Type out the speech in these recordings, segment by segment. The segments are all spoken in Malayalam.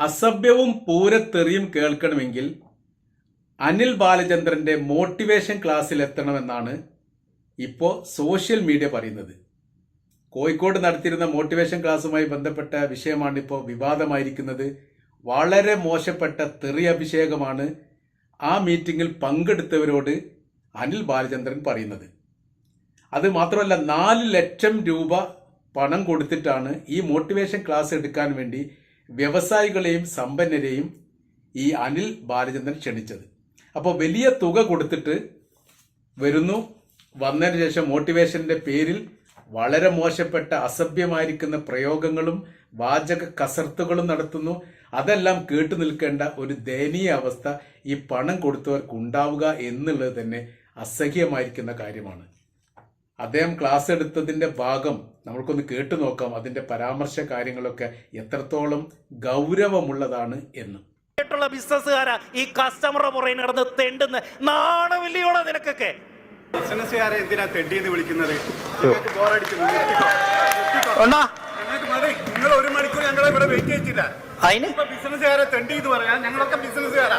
അസഭ്യവും പൂരത്തെറിയും കേൾക്കണമെങ്കിൽ അനിൽ ബാലചന്ദ്രന്റെ മോട്ടിവേഷൻ ക്ലാസ്സിൽ എത്തണമെന്നാണ് ഇപ്പോൾ സോഷ്യൽ മീഡിയ പറയുന്നത്. കോഴിക്കോട് നടത്തിയിരുന്ന മോട്ടിവേഷൻ ക്ലാസ്സുമായി ബന്ധപ്പെട്ട വിഷയമാണ് ഇപ്പോൾ വിവാദമായിരിക്കുന്നത്. വളരെ മോശപ്പെട്ട തെറി അഭിഷേകമാണ് ആ മീറ്റിംഗിൽ പങ്കെടുത്തവരോട് അനിൽ ബാലചന്ദ്രൻ പറയുന്നത്. അത് മാത്രമല്ല നാല് ലക്ഷം രൂപ പണം കൊടുത്തിട്ടാണ് ഈ മോട്ടിവേഷൻ ക്ലാസ് എടുക്കാൻ വേണ്ടി വ്യവസായികളെയും സമ്പന്നരെയും ഈ അനിൽ ബാലചന്ദ്രൻ ക്ഷണിച്ചത്. അപ്പോൾ വലിയ തുക കൊടുത്തിട്ട് വരുന്നു. വന്നതിന് ശേഷം മോട്ടിവേഷന്റെ പേരിൽ വളരെ മോശപ്പെട്ട അസഭ്യമായിരിക്കുന്ന പ്രയോഗങ്ങളും വാചക കസർത്തുകളും നടത്തുന്നു. അതെല്ലാം കേട്ടു നിൽക്കേണ്ട ഒരു ദയനീയ അവസ്ഥ ഈ പണം കൊടുത്തവർക്ക് ഉണ്ടാവുക എന്നുള്ളത് തന്നെ അസഹ്യമായിരിക്കുന്ന കാര്യമാണ്. അദ്ദേഹം ക്ലാസ് എടുത്തതിന്റെ ഭാഗം നമ്മൾക്കൊന്ന് കേട്ടു നോക്കാം. അതിന്റെ പരാമർശ കാര്യങ്ങളൊക്കെ എത്രത്തോളം ഗൗരവമുള്ളതാണ് എന്ന്. ബിസിനസ്സുകാരാ ഈ കസ്റ്റമറുടെ പുറകെ നടന്ന് തെണ്ടുന്ന. നാണമില്ലയോടെ നിനക്കൊക്കെ. ബിസിനസ്സുകാരെ എന്തിനാ തെണ്ടിയെന്ന് വിളിക്കുന്നത്? നിങ്ങൾ ഒരു മണിക്കൂർ ഞങ്ങളെ ഇവിടെ വെയിറ്റ് ചെയ്തില്ല ബിസിനസ്സുകാരെ തെണ്ടി എന്ന് പറയാം. ഞങ്ങളൊക്കെ ബിസിനസ്സുകാരാ.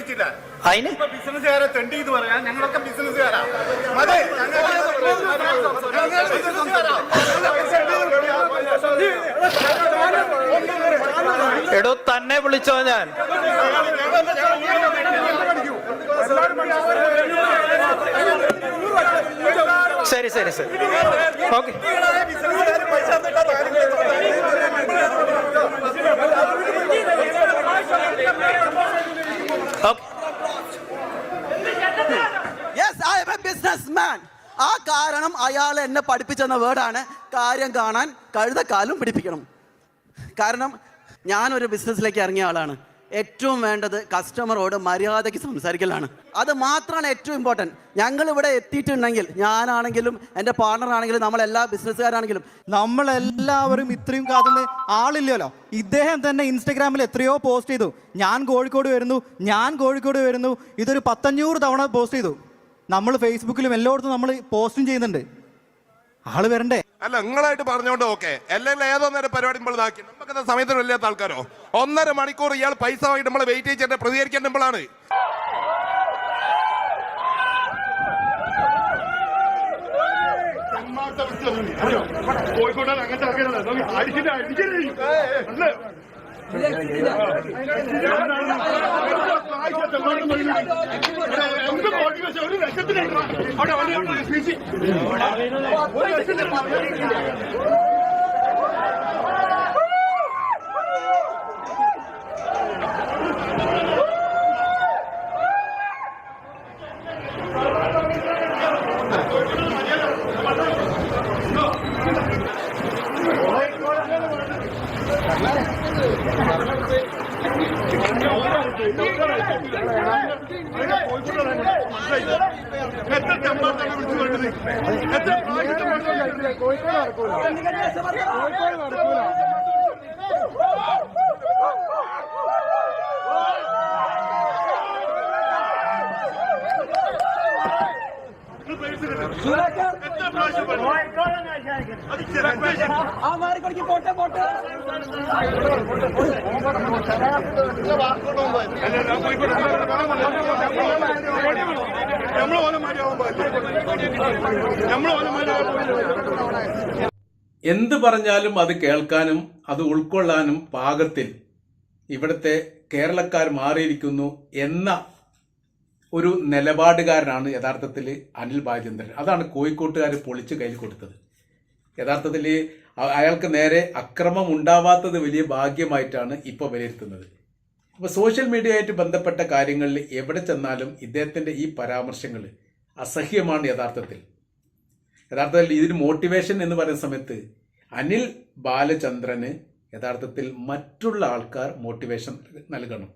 വെയിറ്റ് അതിന്? ബിസിനസ്സുകാരെ തെണ്ടി എന്ന് പറയാം. ഞങ്ങളൊക്കെ ബിസിനസ്സുകാരാ ബിസിനസ്സുകാരാ. എടോ തന്നെ വിളിച്ചോ ഞാൻ. ശരി ശരി ശരി. ഓക്കെ. മാൻ ആ കാരണം അയാൾ എന്നെ പഠിപ്പിച്ചെന്ന വേർഡാണ് കാര്യം കാണാൻ കഴുതക്കാലും പിടിപ്പിക്കണം. കാരണം ഞാനൊരു ബിസിനസ്സിലേക്ക് ഇറങ്ങിയ ആളാണ്. ഏറ്റവും വേണ്ടത് കസ്റ്റമറോട് മര്യാദയ്ക്ക് സംസാരിക്കലാണ്. അത് മാത്രമാണ് ഏറ്റവും ഇമ്പോർട്ടന്റ് ഞങ്ങൾ ഇവിടെ എത്തിയിട്ടുണ്ടെങ്കിൽ ഞാനാണെങ്കിലും എന്റെ പാർട്ണർ ആണെങ്കിലും നമ്മളെല്ലാ ബിസിനസ്സുകാരാണെങ്കിലും നമ്മളെല്ലാവരും ഇത്രയും കാത്തുന്ന ആളില്ലല്ലോ. ഇദ്ദേഹം തന്നെ ഇൻസ്റ്റഗ്രാമിൽ എത്രയോ പോസ്റ്റ് ചെയ്തു. ഞാൻ കോഴിക്കോട് വരുന്നു ഞാൻ കോഴിക്കോട് വരുന്നു ഇതൊരു പത്തഞ്ഞൂറ് തവണ പോസ്റ്റ് ചെയ്തു. നമ്മൾ ഫേസ്ബുക്കിലും എല്ലായിടത്തും നമ്മൾ പോസ്റ്റും ചെയ്യുന്നുണ്ട്. ആൾ വരണ്ടേ? അല്ല നിങ്ങളായിട്ട് പറഞ്ഞോണ്ട് ഓക്കെ. അല്ലെങ്കിൽ ഏതോ നേരം പരിപാടി നമ്മൾ ഇതാക്കി. നമുക്ക് സമയത്തിന് വല്ലാത്ത ആൾക്കാരോ? ഒന്നര മണിക്കൂർ ഇയാൾ പൈസ വാങ്ങിട്ട് നമ്മൾ വെയിറ്റ് ചെയ്തിട്ട് പ്രതികരിക്കേണ്ട നമ്മളാണ്. കോഴിക്കോട്ടാണ് അങ്ങനത്തെ ആൾക്കാരല്ല എത്ര ചെമ്പാട്ടാണ് വിളിച്ചു വേണ്ടത് എത്ര പ്രാവശ്യത്തെ കോഴിക്കോട് നടക്കൂല കോഴിക്കോട് നടക്കൂല എത്ര പ്രാവശ്യം അത് ചെറുപ്പം ആ എന്ത് പറഞ്ഞാലും അത് കേൾക്കാനും അത് ഉൾക്കൊള്ളാനും പാകത്തിൽ ഇവിടുത്തെ കേരളക്കാർ മാറിയിരിക്കുന്നു എന്ന ഒരു നിലപാടുകാരനാണ് യഥാർത്ഥത്തിൽ അനിൽ ബാലചന്ദ്രൻ. അതാണ് കോഴിക്കോട്ടുകാർ പൊളിച്ച് കയ്യിൽ കൊടുത്തത്. യഥാർത്ഥത്തിൽ അയാൾക്ക് നേരെ അക്രമം ഉണ്ടാവാത്തത് വലിയ ഭാഗ്യമായിട്ടാണ് ഇപ്പോൾ വിലയിരുത്തുന്നത്. അപ്പോൾ സോഷ്യൽ മീഡിയയായിട്ട് ബന്ധപ്പെട്ട കാര്യങ്ങളിൽ എവിടെ ചെന്നാലും ഇദ്ദേഹത്തിന്റെ ഈ പരാമർശങ്ങൾ അസഹ്യമാണ് യഥാർത്ഥത്തിൽ. യഥാർത്ഥത്തിൽ ഇതിന് മോട്ടിവേഷൻ എന്ന് പറയുന്ന സമയത്ത് അനിൽ ബാലചന്ദ്രന് യഥാർത്ഥത്തിൽ മറ്റുള്ള ആൾക്കാർ മോട്ടിവേഷൻ നൽകണം.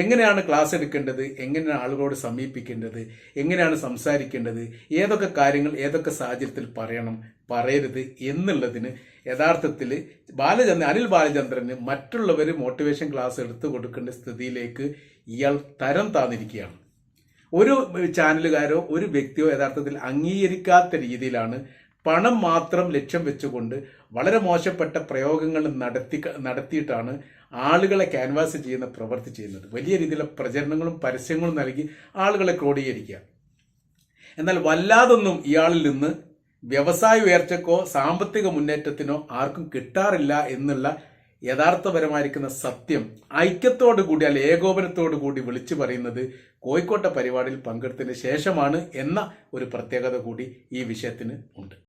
എങ്ങനെയാണ് ക്ലാസ് എടുക്കേണ്ടത്? എങ്ങനെയാണ് ആളുകളോട് സമീപിക്കേണ്ടത്? എങ്ങനെയാണ് സംസാരിക്കേണ്ടത്? ഏതൊക്കെ കാര്യങ്ങൾ ഏതൊക്കെ സാഹചര്യത്തിൽ പറയണം? പറയരുത് എന്നുള്ളതിന് യഥാർത്ഥത്തിൽ ബാലചന്ദ്രൻ അനിൽ ബാലചന്ദ്രന് മറ്റുള്ളവർ മോട്ടിവേഷൻ ക്ലാസ് എടുത്തു കൊടുക്കേണ്ട സ്ഥിതിയിലേക്ക് ഇയാൾ തരം താന്നിരിക്കുകയാണ്. ഒരു ചാനലുകാരോ ഒരു വ്യക്തിയോ യഥാർത്ഥത്തിൽ അംഗീകരിക്കാത്ത രീതിയിലാണ് പണം മാത്രം ലക്ഷ്യം വെച്ചുകൊണ്ട് വളരെ മോശപ്പെട്ട പ്രയോഗങ്ങൾ നടത്തി നടത്തിയിട്ടാണ് ആളുകളെ ക്യാൻവാസ് ചെയ്യുന്ന പ്രവൃത്തി ചെയ്യുന്നത്. വലിയ രീതിയിലുള്ള പ്രചരണങ്ങളും പരസ്യങ്ങളും നൽകി ആളുകളെ ക്രോഡീകരിക്കുക. എന്നാൽ വല്ലാതൊന്നും ഇയാളിൽ നിന്ന് വ്യവസായ ഉയർച്ചക്കോ സാമ്പത്തിക മുന്നേറ്റത്തിനോ ആർക്കും കിട്ടാറില്ല എന്നുള്ള യഥാർത്ഥപരമായിരിക്കുന്ന സത്യം ഐക്യത്തോടു കൂടി അല്ലെ ഏകോപനത്തോടു കൂടി വിളിച്ചു പറയുന്നത് കോഴിക്കോട്ടെ പരിപാടിയിൽ പങ്കെടുത്തതിന് ശേഷമാണ് എന്ന ഒരു പ്രത്യേകത കൂടി ഈ വിഷയത്തിന് ഉണ്ട്.